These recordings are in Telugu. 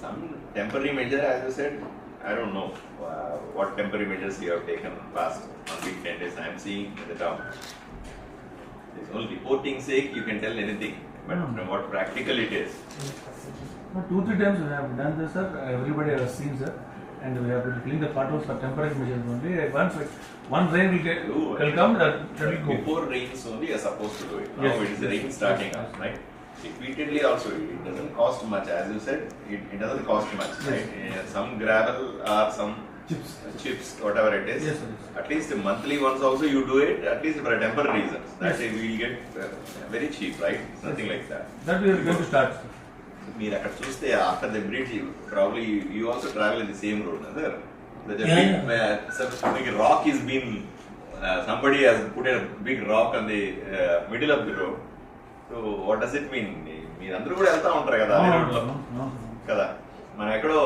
Some temporary measure, as you said, I don't know uh, what temporary measures you have taken past one week, ten days. I am seeing in the town. It's only reporting sake, you can tell anything, but Hmm. from what practical it is. No, Two, three times we have done this, sir. Everybody has seen, sir. And we have to clean the potholes for temporary measures only. Once, one rain will get, will come, that, that will go. Before rains only, you are supposed to do it. Now Yes. it is the rain starting up, right? Repeatedly also, it doesn't cost much, as you said, it, it doesn't cost much, Yes. right? Uh, Some gravel or some Chips. chips, whatever it is. Yes, sir, yes. At least monthly once also you do it, at least for a temporary reasons. That Yes. we will get uh, very cheap, right? It's nothing like that. That we are going to start. sir. మీరు అక్కడ చూస్తే after the bridge probably you also travel in the same road sir Yeah, big rock is been somebody has put a big rock on the middle of the road so what does it mean? మీరందరూ కూడా వెళ్తా ఉంటారు కదా. కదా? మనం ఎక్కడో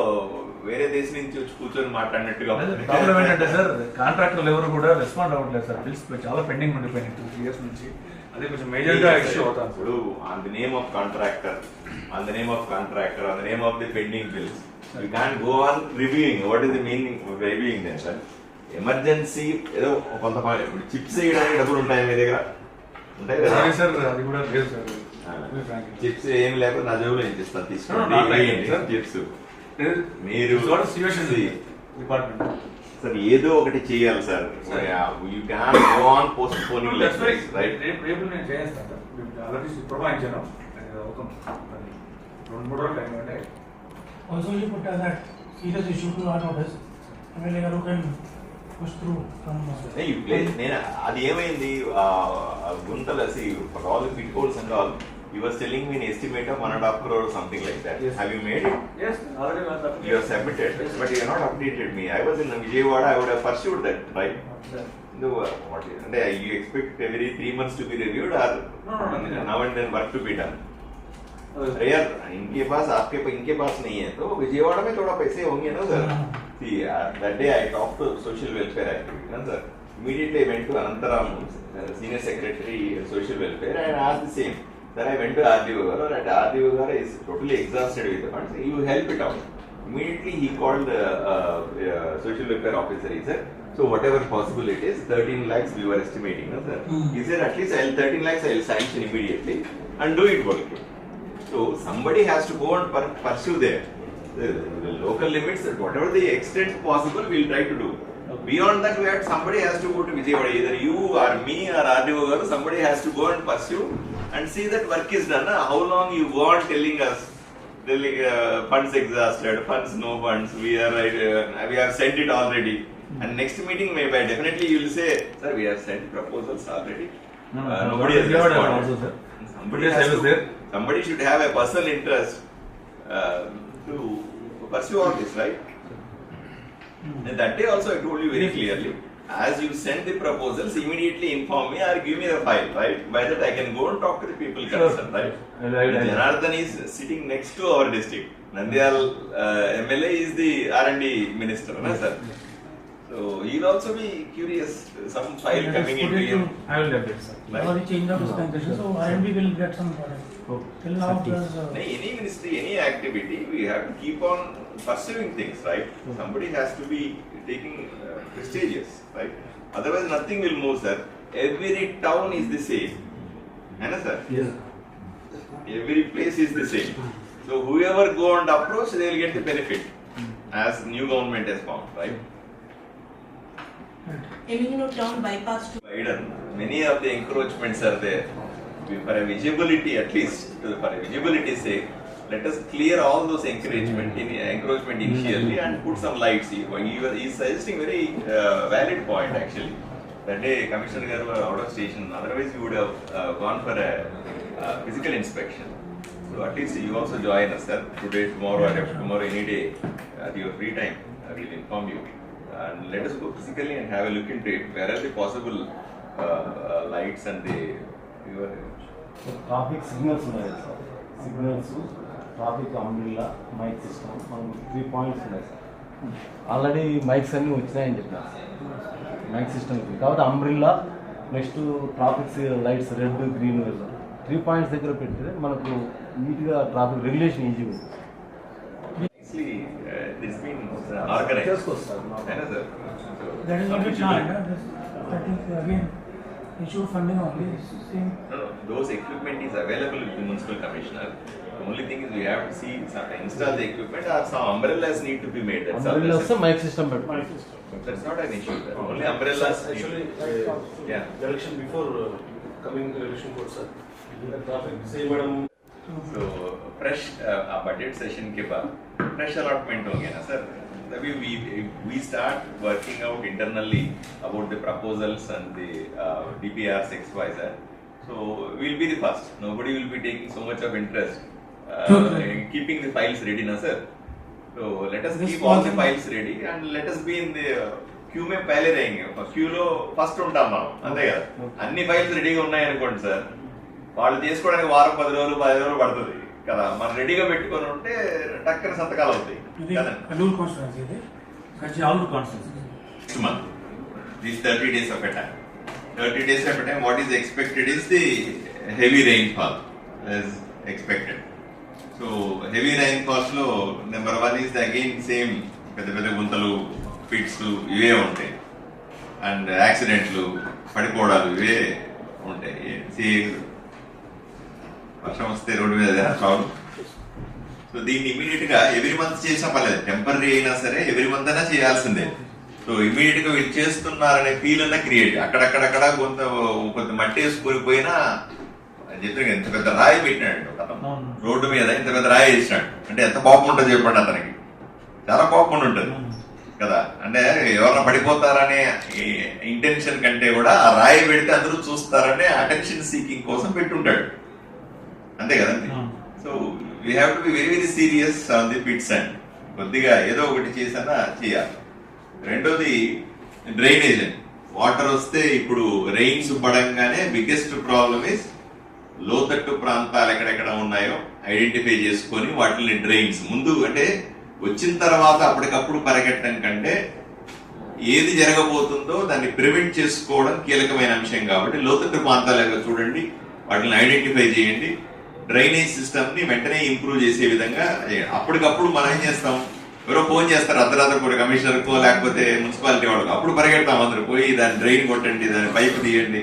వేరే దేశం నుంచి వచ్చి కూర్చొని మాట్లాడినట్టుగా ఉంది. ప్రాబ్లం ఏంటంటే సార్ కాంట్రాక్టర్లు ఎవరు కూడా రెస్పాండ్ అవ్వట్లేదు సార్. బిల్స్ చాలా పెండింగ్ ఉండిపోయినాయి టూ ఇయర్స్ నుంచి. అదే కొంచెం మేజర్గా ఇష్యూ అవుతాను ఇప్పుడు on the name of contractor on the name of contractor on the name of the pending bills you can go on reviewing what is the meaning reviewing then sir emergency ఏదో కొంత చిప్స్ వేయడానికి డబ్బులు ఉంటాయి మీ దగ్గర? ఉంటాయి సార్ అది కూడా లేదు సార్. చిప్స్ ఏం లేకపోతే నా జేబులో ఏం చేస్తాను తీసుకోండి. చిప్స్ మీరు డిపార్ట్మెంట్ సార్ ఏదో ఒకటి చేయాలి sir. You can go on postponing right రేపు రేపు నేను చేస్తాను సార్ ఆల్రెడీ అది రెండు మూడు రోజులు టైం అంటే. నేను? అది ఏమైంది? గుంతలు అసి all pit holes and all You were telling me an estimate of one and a half crore or something like that. Yes. Have you made it? Yes, already submitted. You have submitted, yes. but you have not updated me. I was in Vijayawada, I would have pursued that, right? Yes. No, uh, what is it? You expect every three months to be reviewed or no, no, no, no. now and then work to be done? अरे यार इनके पास आपके इनके पास नहीं है तो विजयवाड़ा में थोड़ा पैसे होंगे ना sir see that day I talk to social welfare activity ना sir immediately went to Anantaram senior secretary social welfare and as the same. Sir, I went to RDO Garu, and RDO Garu is totally exhausted with the funds. You help it out. Immediately he called the uh, uh, social welfare officer. He said, so whatever possible it is, 13 lakhs we were estimating, no, sir. Hmm. He said, at least I'll 13 lakhs I'll sanction immediately and do it work. So somebody has to go and per- pursue there. The, the local limits, whatever the extent possible, we'll try to do. Beyond that, we had somebody has to go to Vijayawada. Either you or me or RDO garu, somebody has to go and pursue and see that work is done. How long you go on telling us, telling uh, funds exhausted, funds no funds, we are uh, we have sent it already. And next meeting, maybe definitely you will say, sir, we have sent proposals already. No, Uh, no, nobody has responded. also, sir. Somebody Yes, has to, there. somebody should have a personal interest uh, to pursue all this, right? And that day also I told you very clearly, as you send the proposals, immediately inform me or give me the file, right? By that I can go and talk to the people concerned, right? I'll- I'll- Janardhan is sitting next to our district. Nandyal uh, MLA is the R&D minister, na, sir? So he'll also be curious, some file Let us coming put into it him. I will update, sir. Right. Or the change of dispensation, so IMD will get some product. Oh, Till now, thirty. there's, uh, No, any ministry, any activity, we have to keep on pursuing things, right? Somebody has to be taking uh, prestigious, right? Otherwise, nothing will move, sir. Every town is the same. Anna, sir? Yes. Every place is the same. So whoever go and approach, they will get the benefit as new government has formed, right? Bypass to Biden, many of the encroachments are there. For a visibility, at least, for a visibility sake, let us clear all those encroachment, in, encroachment initially and put some lights. He, was is suggesting very uh, valid point actually. That day, Commissioner Garu were out of station. Otherwise, you would have uh, gone for a uh, physical inspection. So at least you also join us, sir. Today, tomorrow, or tomorrow, any day, at your free time, I will inform you. And let us go physically and have a look into it. Where are the possible uh, uh, lights and the your traffic signals ఉన్నాయి sir. Signals traffic umbrella mic system మనం త్రీ పాయింట్స్ ఉన్నాయి సార్. ఆల్రెడీ మైక్స్ అన్నీ వచ్చినాయని చెప్పినారు సార్ మైక్ సిస్టమ్ కాబట్టి umbrella next traffic lights red green three points దగ్గర పెడితే మనకు నీట్గా ట్రాఫిక్ రెగ్యులేషన్ ఈజీగా ఉంటుంది. Organized. Just Costa. है ना sir That is what we planned. huh? This- That is again issue funding only. Same. No, no, those equipment is available with the municipal commissioner. The only thing is we have to see some, install the equipment or some umbrellas need to be made. That's all. umbrella of the mic system but That's not an issue. sir. Only umbrellas. need- Actually, uh, Yeah. the election before uh, coming to election court, sir. The traffic, say, madam, So, fresh budget session के बाद फ्रेश अलॉटमेंट हो गया ना sir we, we, we start working out internally about the proposals and the uh, DPRs XYZ. So we'll be the first. Nobody will be taking so much of interest uh, in keeping the files ready, na sir. So let us this keep all the files ready and let us be in the queue మే పైలే రేంగ్ క్యూలో ఫస్ట్ ఉంటాం మనం అంతే కదా అన్ని ఫైల్స్ రెడీగా ఉన్నాయి అనుకోండి సార్ వాళ్ళు చేసుకోవడానికి వారం పది రోజులు పది రోజులు పడుతుంది కదా మనం రెడీగా na ఉంటే takkar సంతకాలు hoti. ఇది కల్లూరు కాన్స్టిట్యున్సీ ఇది. Next month this thirty days of time thirty days of time what is expected is the heavy rainfall is expected so heavy rain ఫాల్స్లో number one is again same పెద్ద పెద్ద గుంతలు పిట్స్ ఇవే ఉంటాయి. అండ్ యాక్సిడెంట్లు పడిపోవడాలు ఇవే ఉంటాయి. వర్షం వస్తే రోడ్డు మీద ప్రాబ్లం సో దీన్ని ఇమీడియట్గా ఎవ్రీ మంత్ చేసినా పర్లేదు. టెంపరీ అయినా సరే ఎవ్రీ మంత్ అయినా చేయాల్సిందే. సో ఇమీడియట్గా వీళ్ళు చేస్తున్నారనే ఫీల్ అన్న క్రియేట్ అక్కడక్కడక్కడ కొంత కొంత మట్టి వేసుకొని పోయినా అని చెప్పి ఎంత పెద్ద రాయి పెట్టినాడు. రోడ్డు మీద ఇంత పెద్ద రాయి వేసినాడు. అంటే ఎంత కోపం ఉంటుంది చెప్పండి అతనికి. చాలా కోపం ఉంటుంది కదా? అంటే ఎవరైనా పడిపోతారనే ఇంటెన్షన్ కంటే కూడా ఆ రాయి పెడితే అందరూ చూస్తారనే అటెన్షన్ సీకింగ్ కోసం పెట్టుంటాడు. అంతే కదండి. So we have to be very very serious on the pits and కొద్దిగా ఏదో ఒకటి చేసినా చేయాలి. రెండోది డ్రైనేజ్. వాటర్ వస్తే ఇప్పుడు రెయిన్స్ పడంగానే బిగ్గెస్ట్ ప్రాబ్లమ్ ఇస్ లోతట్టు ప్రాంతాలు ఎక్కడెక్కడ ఉన్నాయో ఐడెంటిఫై చేసుకొని వాటిని డ్రైన్స్ ముందు అంటే వచ్చిన తర్వాత అప్పటికప్పుడు పరిగెట్టడం కంటే ఏది జరగబోతుందో దాన్ని ప్రివెంట్ చేసుకోవడం కీలకమైన అంశం కాబట్టి లోతట్టు ప్రాంతాలు చూడండి వాటిని ఐడెంటిఫై చేయండి. డ్రైనేజ్ సిస్టమ్ని వెంటనే ఇంప్రూవ్ చేసే విధంగా అప్పటికప్పుడు మనం ఏం చేస్తాం? ఎవరో ఫోన్ చేస్తారు అర్ధరాత్రి కూడా కమిషనర్ కో లేకపోతే మున్సిపాలిటీ వాళ్ళకి. అప్పుడు పరిగెడతాం అందరు పోయి దాని డ్రైన్ కొట్టండి దాని పైప్ తీయండి.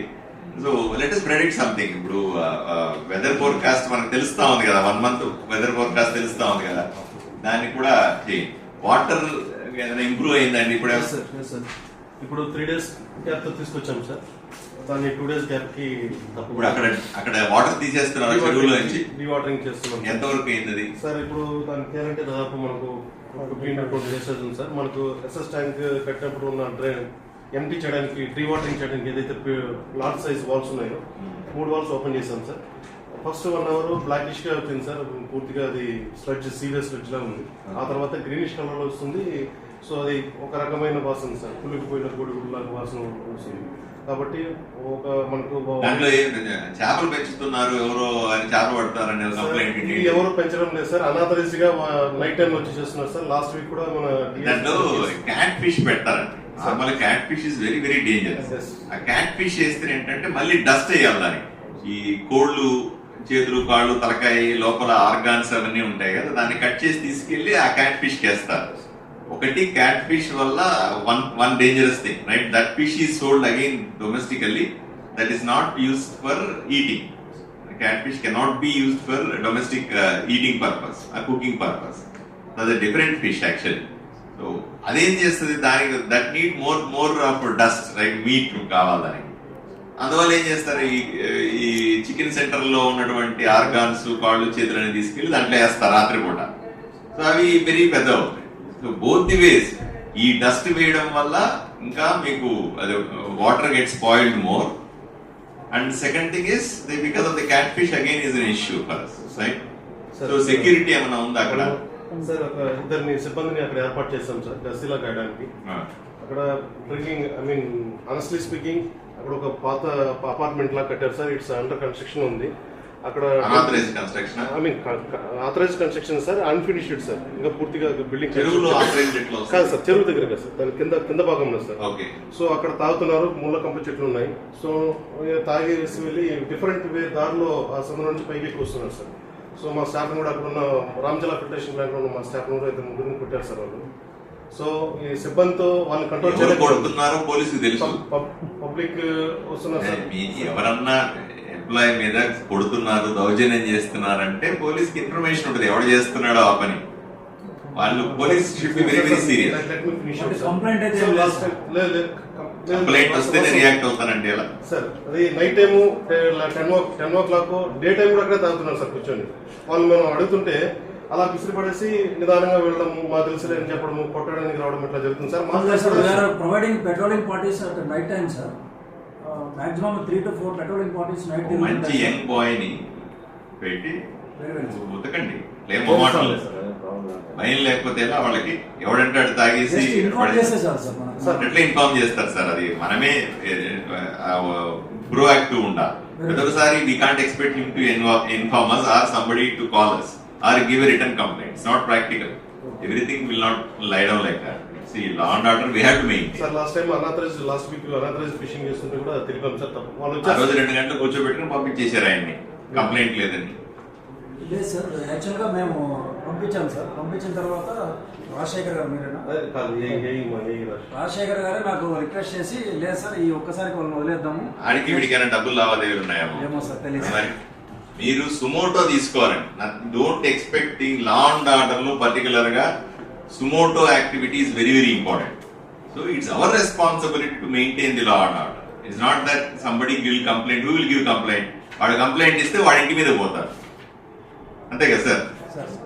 So let is predict something ఇప్పుడు వెదర్ ఫోర్కాస్ట్ మనకు తెలుస్తా ఉంది కదా వన్ మంత్ వెదర్ ఫోర్కాస్ట్ తెలుస్తా ఉంది కదా. దాన్ని కూడా వాటర్ ఏదైనా ఇంప్రూవ్ అయిందండి ఇప్పుడు? ఇప్పుడు త్రీ డేస్ తీసుకొచ్చాము తీసుకొచ్చాం సార్ దాన్ని టూ డేస్ గ్యాప్కి ఇప్పుడు అక్కడ అక్కడ వాటర్ తీసేస్తున్నారు చెరువులో నుంచి. డివాటరింగ్ చేస్తున్నాం. సార్. ఎంతవరకు అయింది సార్ ఇప్పుడు దానికి చేయాలంటే దాదాపు మనకు ఫిఫ్టీన్ ట్వంటీ డేస్ అవుతుంది సార్. మనకు ఎస్ఎస్ ట్యాంక్ కట్టినప్పుడు ఉన్న డ్రైన్ ఎంటీ చేయడానికి డ్రీ వాటరింగ్ చేయడానికి ఏదైతే లార్జ్ సైజ్ వాల్స్ ఉన్నాయో మూడు వాల్స్ ఓపెన్ చేశాం సార్. ఫస్ట్ వన్ అవర్ బ్లాకిష్గా వచ్చింది సార్. పూర్తిగా అది స్లడ్జ్ సీరియస్ స్లడ్జ్ లా ఉంది. ఆ తర్వాత గ్రీనిష్ కలర్లో వస్తుంది. సో అది ఒక రకమైన వాసన సార్. పులికిపోయిన గుడి గుడిలాగా వాసన వస్తుంది. కాబట్టి ఒక మనకు దాంట్లో చేపలు పెంచుతున్నారు. ఎవరో అని చేపలు పడతారనే సార్, కంప్లైంట్ ఇది ఎవరు పెంచడం లేదు సార్. అనాథరైజ్గా నైట్ టైం వచ్చి చేస్తున్నారు సార్. లాస్ట్ వీక్ కూడా మన దాంట్లో క్యాట్ ఫిష్ పెడతారండి normal catfish is very very dangerous Yes. ఆ క్యాట్ ఫిష్ వేస్తే ఏంటంటే మళ్ళీ డస్ట్ వేయాలి దానికి. ఈ కోళ్ళు చేతులు కాళ్ళు తలకాయ లోపల ఆర్గాన్స్ అవన్నీ ఉంటాయి కదా దాన్ని కట్ చేసి తీసుకెళ్ళి ఆ క్యాట్ ఫిష్ వేస్తారు. ఒకటి క్యాట్ ఫిష్ వల్ల one one dangerous thing right that fish ఈ sold again domestically that is not used for eating catfish cannot be used for domestic eating purpose ఆ cooking purpose that different fish actually so అదేం చేస్తుంది? దానికి that need more more of dust right meat కావాలి దానికి. అందువల్ల ఏం చేస్తారు? ఈ ఈ చికెన్ సెంటర్లో ఉన్నటువంటి ఆర్గాన్స్ కాళ్ళు చేతులని తీసుకెళ్ళి దాంట్లో వేస్తారు రాత్రిపూట. సో అవి పెరిగి పెద్ద అవుతాయి బోత్ ది వేస్. ఈ డస్ట్ వేయడం వల్ల ఇంకా మీకు అది water get spoiled more. And second thing is because of the catfish again is an issue for right? So security ఏమైనా ఉందా అక్కడ? సార్ ఒక ఇద్దరిని సిబ్బందిని అక్కడ ఏర్పాటు చేశాం సార్ గస్సీలా కాయడానికి అక్కడ drinking I mean honestly speaking అక్కడ ఒక పాత అపార్ట్మెంట్ లా కట్టారు సార్. ఇట్స్ అండర్ కన్స్ట్రక్షన్ ఉంది అక్కడ unauthorised construction I mean authorised construction sir unfinished sir ఇంకా పూర్తిగా బిల్డింగ్? కాదు సార్ చెరువు దగ్గర కాదు సార్ దాని కింద కింద భాగంలో సార్ సో అక్కడ తాగుతున్నారు. ముళ్ళ కంప చెట్లు ఉన్నాయి. సో తాగేసి వెళ్ళి డిఫరెంట్ వే దారిలో ఆ సముద్రం నుంచి పైకి వస్తున్నారు సార్ సో మా స్టాఫ్ కూడా అక్కడ ఉన్న రామచల ఫిల్టరేషన్ ప్లాంట్లో ఉన్న మా స్టాఫ్ కూడా ఇద్దరు ముగ్గురిని కొట్టారు సార్ వాళ్ళు. సో ఈ సిబ్బందితో వాళ్ళని కంట్రోల్ తెలుసు. పబ్లిక్ వస్తున్నారు సార్ ఎవరన్నా ఎంప్లాయ్ మీద కొడుతున్నారు దౌర్జన్యం చేస్తున్నారంటే పోలీస్కి ఇన్ఫర్మేషన్ ఉంటుంది. ఎవడు చేస్తున్నాడో ఆ పని. వాళ్ళు police should be very very serious complaint. వస్తేనే రియాక్ట్ అవుతానంటే ఎలా సార్ అది night time ten o ten o'clock day time కూడా అక్కడే తాగుతున్నారు సార్ కూర్చొని. వాళ్ళు మనం అడుగుతుంటే అలా విసిరి పడేసి నిదానంగా వెళ్ళడము మా తెలుసులే అని చెప్పడము కొట్టడానికి రావడం ఇట్లా జరుగుతుంది సార్. మా Sir, we are providing patrolling parties to four patrolling parties night o time. మంచి యంగ్ బాయ్ని పెట్టి. ఉతకండి. లేం మొహమాటం లేదు భయం లేకపోతే ఎలా వాళ్ళకి ఎవడంటే అటు తాగేసి ఎట్లా ఇన్ఫార్మ్ చేస్తారు సార్ అది. మనమే ప్రోయాక్టివ్ ఉండాలి. ప్రతిసారి we can't expect him to inform us or somebody to call us or give return complaint not practical everything will not lie down like that see law and order we have to maintain sir last time unauthorised last week unauthorised fishing చేస్తుంటే కూడా తెలిపాం సార్ తప్పు. వాళ్ళు రోజు రెండు గంటలు కూర్చోబెట్టుకుని పంపించేశారు ఆయన్ని. కంప్లైంట్ లేదని లేదు సార్ యాక్చువల్గా మేము పంపించాం సార్. పంపించిన తర్వాత రాజశేఖర్ గారు మీరేనా? రాజశేఖర్ గారే నాకు రిక్వెస్ట్ చేసి లేదు సార్ ఈ ఒక్కసారికి వాళ్ళని వదిలేద్దాము. ఆడికి వీడికైనా డబ్బులు లావాదేవీలు ఉన్నాయేమో ఏమో సార్ తెలియదు మరి మీరు సుమోటో తీసుకోవాలండి. డోంట్ ఎక్స్పెక్టింగ్ లా అండ్ ఆర్డర్లో పర్టికులర్గా suo motu is very very important so it's our responsibility to maintain the law and order it's not that somebody give complaint who will give complaint వాడు కంప్లైంట్ ఇస్తే వాడి ఇంటి మీద పోతారు. అంతే కదా సార్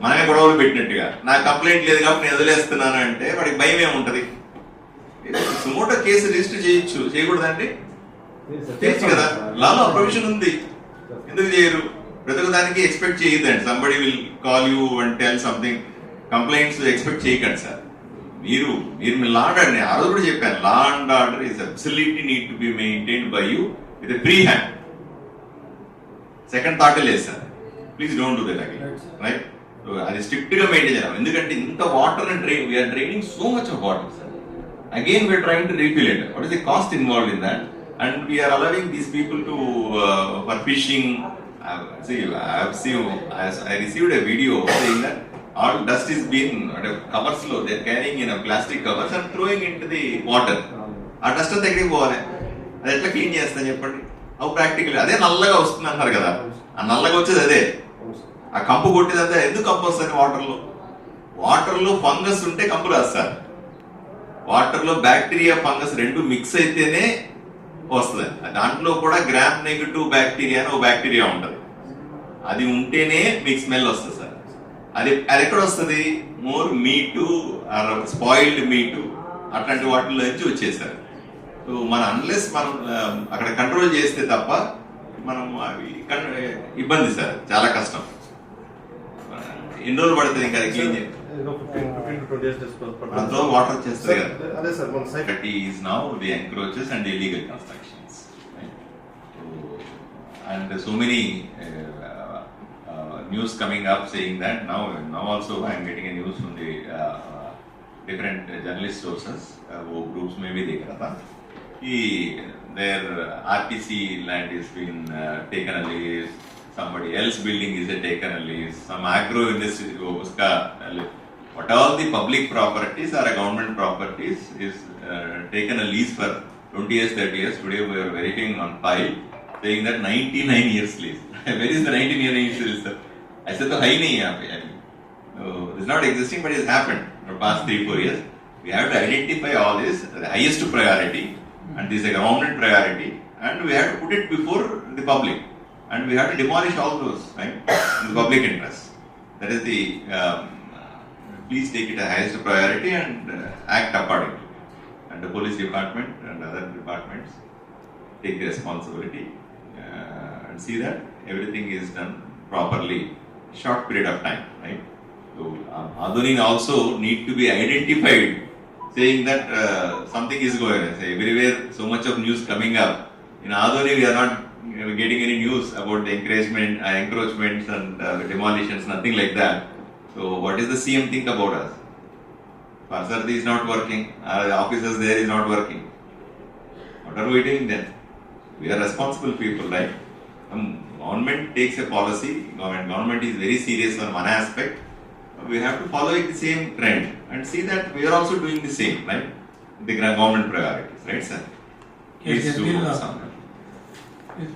మనమే గొడవలు పెట్టినట్టుగా. నా కంప్లైంట్ లేదు కాబట్టి నేను వదిలేస్తున్నాను అంటే వాడికి భయం ఏముంటది? సుమోటో కేసు రిజిస్టర్ చేయొచ్చు. చేయకూడదండి? చేయొచ్చు కదా? లాలో ప్రొవిజన్ ఉంది. ఎందుకు చేయరు? ప్రతి ఒక్క దానికి ఎక్స్పెక్ట్ చేయొద్దండి. Somebody will call you and tell something complaints expect చేయకండి సార్. మీరు మీరు మీ లా అండ్ నేను ఆ రోజు కూడా చెప్పాను law and order is absolutely need to be maintain by you with free hand second thought లేదు sir. Please don't do that again right అది స్ట్రిక్ట్గా మెయింటైన్ చేయాలి ఎందుకంటే ఇంత water drain we're draining so much of water sir again we're trying to refill it what is the cost involve in that and we're allowing these people to for fishing see I have seen I received a video saying that all dust is being covers లో they're carrying in a plastic covers and throwing into the water. ఆ డస్ట్ ఎక్కడికి పోవాలి? అది ఎట్లా క్లీన్ చేస్తాను చెప్పండి? అవు ప్రాక్టికల్ అదే నల్లగా వస్తుంది అంటారు కదా. ఆ నల్లగా వచ్చేది అదే. ఆ కంపు కొట్టేదంతా ఎందుకు కంపు వస్తుంది వాటర్లో వాటర్లో ఫంగస్ ఉంటే కంపు రాస్తారు. వాటర్లో బ్యాక్టీరియా ఫంగస్ రెండు మిక్స్ అయితేనే వస్తుంది. దాంట్లో కూడా గ్రామ్ నెగటివ్ బ్యాక్టీరియా అని ఒక బ్యాక్టీరియా ఉంటుంది. అది ఉంటేనే మీకు స్మెల్ వస్తుంది అది అది ఎక్కడ వస్తుంది. మోర్ మీటు స్పాయిల్డ్ మీటు అట్లాంటి వాటిలో నుంచి వచ్చేసారు సో మన అన్లెస్ మనం అక్కడ కంట్రోల్ చేస్తే తప్ప మనం అవి ఇబ్బంది సార్. చాలా కష్టం. ఎన్ని రోజులు పడుతుంది ఇంకా క్లీన్ చేయాలి ఏదో 15 15 to 20 days పడుతుంది. అందులో వాటర్ కదా. అదే సార్ మన news coming up saying that now, now also I am getting a news from the uh, different journalist sources, uh, who groups may be dekha tha. कि their RTC land is been uh, taken a lease, somebody else building is a taken a lease, some agro industry, uska, what all the public properties a government properties is uh, taken a lease for 20 years, 30 years. Today we are verifying on file saying that 99 years lease. Where is the 99 years lease? Pe. I mean, uh, it's not existing, but it has happened for past three, four years. We have to identify all this, the highest priority, and this is a government priority, and we have to put it before the public, and we have to demolish all those, right, in the public interest. That is the, um, please take it as highest priority and uh, act accordingly. And the police department and other departments take the responsibility uh, and see that everything is done properly, short period of time, right? So, um, Adunin also need to be identified, saying that uh, something is going on. Everywhere, so much of news coming up. In Adoni, we are not you know, getting any news about the encouragement, uh, encroachments and uh, demolitions, nothing like that. So, what is the CM think about us? Parsarthi is not working, our officers there is not working. What are we doing then? We are responsible people, right? Um, government takes a policy, government, government is very serious on one aspect, we have to follow the same trend and see that we are also doing the same, right? The government priorities, right, sir? Yes, Please yes, do we'll, some. Is